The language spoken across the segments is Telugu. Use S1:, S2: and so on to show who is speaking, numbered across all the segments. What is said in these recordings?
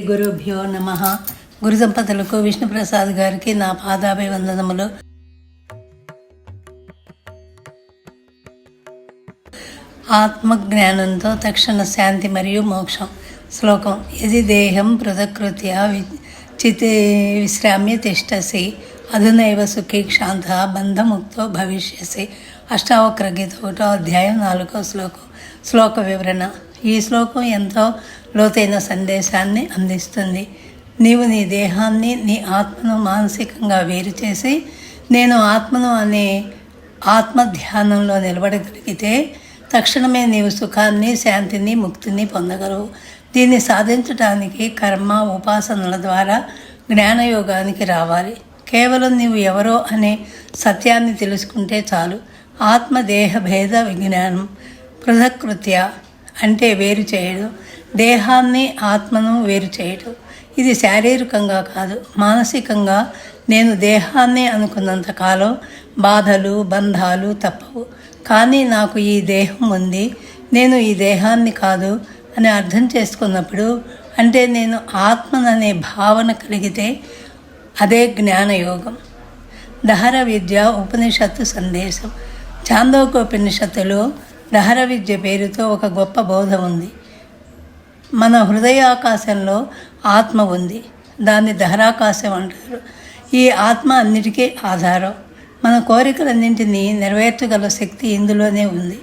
S1: గురుభ్యో నమ. గురు సంపదలకు విష్ణుప్రసాద్ గారికి నా పాదాభివందనములు. ఆత్మజ్ఞానంతో తక్షణ శాంతి మరియు మోక్షం. శ్లోకం యది దేహం పృథకృత్య వి- చితే విశ్రామ్య తిష్టసి అధునైవ సుఖీ క్షాంత బంధముక్తో భవిష్యసి. అష్టావక్ర గీత ఒకటో అధ్యాయం నాలుగో శ్లోకం. శ్లోక వివరణ ఈ శ్లోకం ఎంతో లోతైన సందేశాన్ని అందిస్తుంది. నీవు నీ దేహాన్ని నీ ఆత్మను మానసికంగా వేరు చేసి నేను ఆత్మను అనే ఆత్మ ధ్యానంలో నిలబడగలిగితే తక్షణమే నీవు సుఖాన్ని శాంతిని ముక్తిని పొందగలవు. దీన్ని సాధించడానికి కర్మ ఉపాసనల ద్వారా జ్ఞానయోగానికి రావాలి. కేవలం నీవు ఎవరో అనే సత్యాన్ని తెలుసుకుంటే చాలు. ఆత్మ దేహ భేద విజ్ఞానం పృథకృత్య అంటే వేరు చేయడం. దేహాన్ని ఆత్మను వేరు చేయడం. ఇది శారీరకంగా కాదు. మానసికంగా నేను దేహాన్ని అనుకున్నంత కాలం బాధలు బంధాలు తప్పవు. కానీ నాకు ఈ దేహం ఉంది. నేను ఈ దేహాన్ని కాదు అని అర్థం చేసుకున్నప్పుడు అంటే నేను ఆత్మననే భావన కలిగితే అదే జ్ఞానయోగం. దహర విద్య ఉపనిషత్తు సందేశం. చాందోకోపనిషత్తులో దహర విద్య పేరుతో ఒక గొప్ప బోధ ఉంది. మన హృదయాకాశంలో ఆత్మ ఉంది. దాన్ని దహరాకాశం అంటారు. ఈ ఆత్మ అన్నిటికీ ఆధారం. మన కోరికలన్నింటినీ నెరవేర్చగల శక్తి ఇందులోనే ఉంది.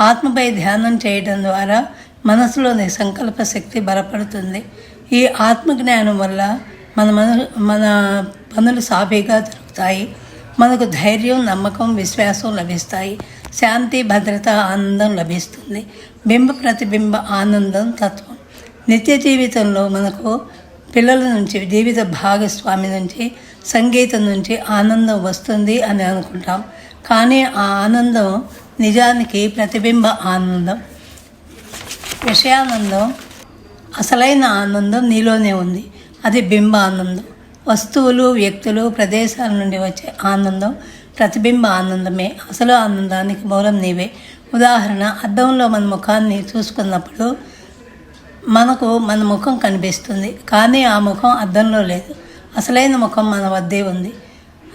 S1: ఆత్మపై ధ్యానం చేయడం ద్వారా మనసులోని సంకల్ప శక్తి బలపడుతుంది. ఈ ఆత్మజ్ఞానం వల్ల మన మన మన పనులు సాఫీగా జరుగుతాయి. మనకు ధైర్యం నమ్మకం విశ్వాసం లభిస్తాయి. శాంతి భద్రత ఆనందం లభిస్తుంది. బింబ ప్రతిబింబ ఆనందం తత్వం. నిత్య జీవితంలో మనకు పిల్లల నుంచి జీవిత భాగస్వామి నుంచి సంగీతం నుంచి ఆనందం వస్తుంది అని అనుకుంటాం. కానీ ఆ ఆనందం నిజానికి ప్రతిబింబ ఆనందం. విషయానందం అసలైన ఆనందం నీలోనే ఉంది. అది బింబ ఆనందం. వస్తువులు వ్యక్తులు ప్రదేశాల నుండి వచ్చే ఆనందం ప్రతిబింబ ఆనందమే. అసలు ఆనందానికి మూలం నీవే. ఉదాహరణ అద్దంలో మన ముఖాన్ని చూసుకున్నప్పుడు మనకు మన ముఖం కనిపిస్తుంది కానీ ఆ ముఖం అద్దంలో లేదు. అసలైన ముఖం మన వద్దే ఉంది.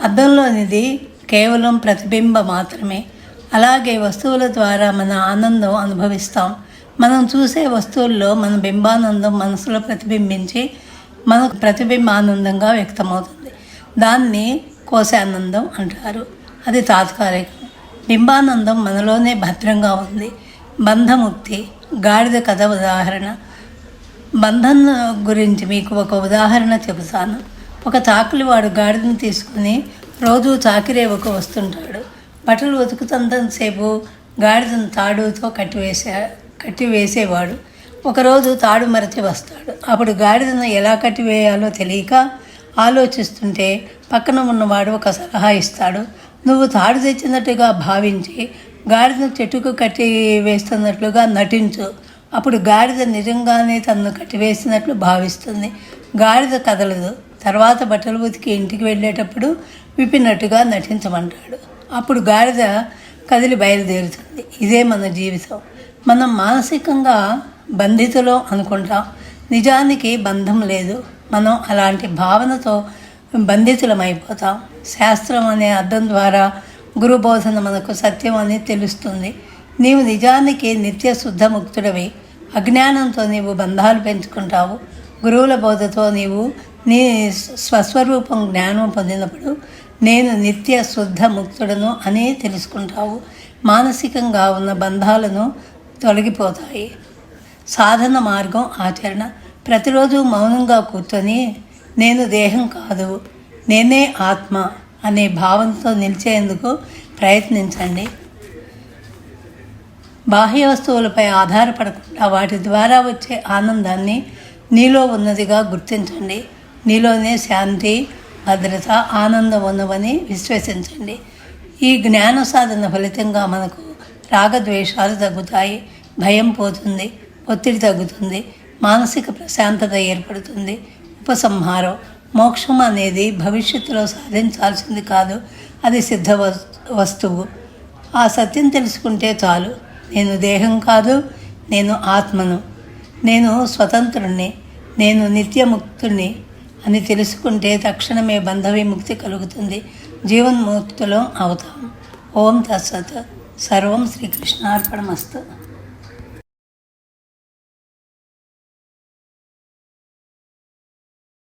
S1: అద్దంలోనిది కేవలం ప్రతిబింబ మాత్రమే. అలాగే వస్తువుల ద్వారా మన ఆనందం అనుభవిస్తాం. మనం చూసే వస్తువుల్లో మన బింబానందం మనసులో ప్రతిబింబించి మనకు ప్రతిబింబానందంగా వ్యక్తమవుతుంది. దాన్ని కోశానందం అంటారు. అది తాత్కాలికం. బింబానందం మనలోనే భద్రంగా ఉంది. బంధముక్తి గాడిద కథ ఉదాహరణ. బంధం గురించి మీకు ఒక ఉదాహరణ చెబుతాను. ఒక చాకులివాడు గాడిదను తీసుకుని రోజు చాకిరేవకు వస్తుంటాడు. బట్టలు ఉతుకుతంతసేపు గాడిదను తాడుతో కట్టివేసే కట్టివేసేవాడు. ఒకరోజు తాడు మరచి వస్తాడు. అప్పుడు గాడిదను ఎలా కట్టివేయాలో తెలియక ఆలోచిస్తుంటే పక్కన ఉన్నవాడు ఒక సలహా ఇస్తాడు. నువ్వు తాడు తెచ్చినట్టుగా భావించి గాడిదను చెట్టుకు కట్టి వేస్తున్నట్లుగా నటించు. అప్పుడు గాడిద నిజంగానే తనను కట్టివేసినట్లు భావిస్తుంది. గాడిద కదలదు. తర్వాత బట్టలు ఉతికి ఇంటికి వెళ్ళేటప్పుడు విప్పినట్టుగా నటించమంటాడు. అప్పుడు గాడిద కదిలి బయలుదేరుతుంది. ఇదే మన జీవితం. మనం మానసికంగా బంధితులో అనుకుంటాం. నిజానికి బంధం లేదు. మనం అలాంటి భావనతో బంధితులమైపోతాం. శాస్త్రం అనే అర్థం ద్వారా గురుబోధన మనకు సత్యం అని తెలుస్తుంది. నీవు నిజానికి నిత్య శుద్ధ ముక్తుడవి. అజ్ఞానంతో నీవు బంధాలు పెంచుకుంటావు. గురువుల బోధతో నీవు నీ స్వస్వరూపం జ్ఞానం పొందినప్పుడు నేను నిత్య శుద్ధ ముక్తుడను అని తెలుసుకుంటావు. మానసికంగా ఉన్న బంధాలను తొలగిపోతాయి. సాధన మార్గం ఆచరణ. ప్రతిరోజు మౌనంగా కూర్చొని నేను దేహం కాదు నేనే ఆత్మ అనే భావంతో నిలిచేందుకు ప్రయత్నించండి. బాహ్య వస్తువులపై ఆధారపడకుండా వాటి ద్వారా వచ్చే ఆనందాన్ని నీలో ఉన్నదిగా గుర్తించండి. నీలోనే శాంతి భద్రత ఆనందం ఉన్నవని విశ్వసించండి. ఈ జ్ఞాన సాధన ఫలితంగా మనకు రాగద్వేషాలు తగ్గుతాయి భయం పోతుంది. ఒత్తిడి తగ్గుతుంది మానసిక ప్రశాంతత ఏర్పడుతుంది ఉపసంహారం మోక్షం అనేది భవిష్యత్తులో సాధించాల్సింది కాదు అది సిద్ధ వస్తువు. ఆ సత్యం తెలుసుకుంటే చాలు. నేను దేహం కాదు నేను ఆత్మను. నేను స్వతంత్రుణ్ణి నేను నిత్యముక్తుణ్ణి అని తెలుసుకుంటే తక్షణమే బంధ విముక్తి కలుగుతుంది. జీవన్ముక్తులం అవుతాం. ఓం తత్సత్. సర్వం శ్రీకృష్ణార్పణమస్తు.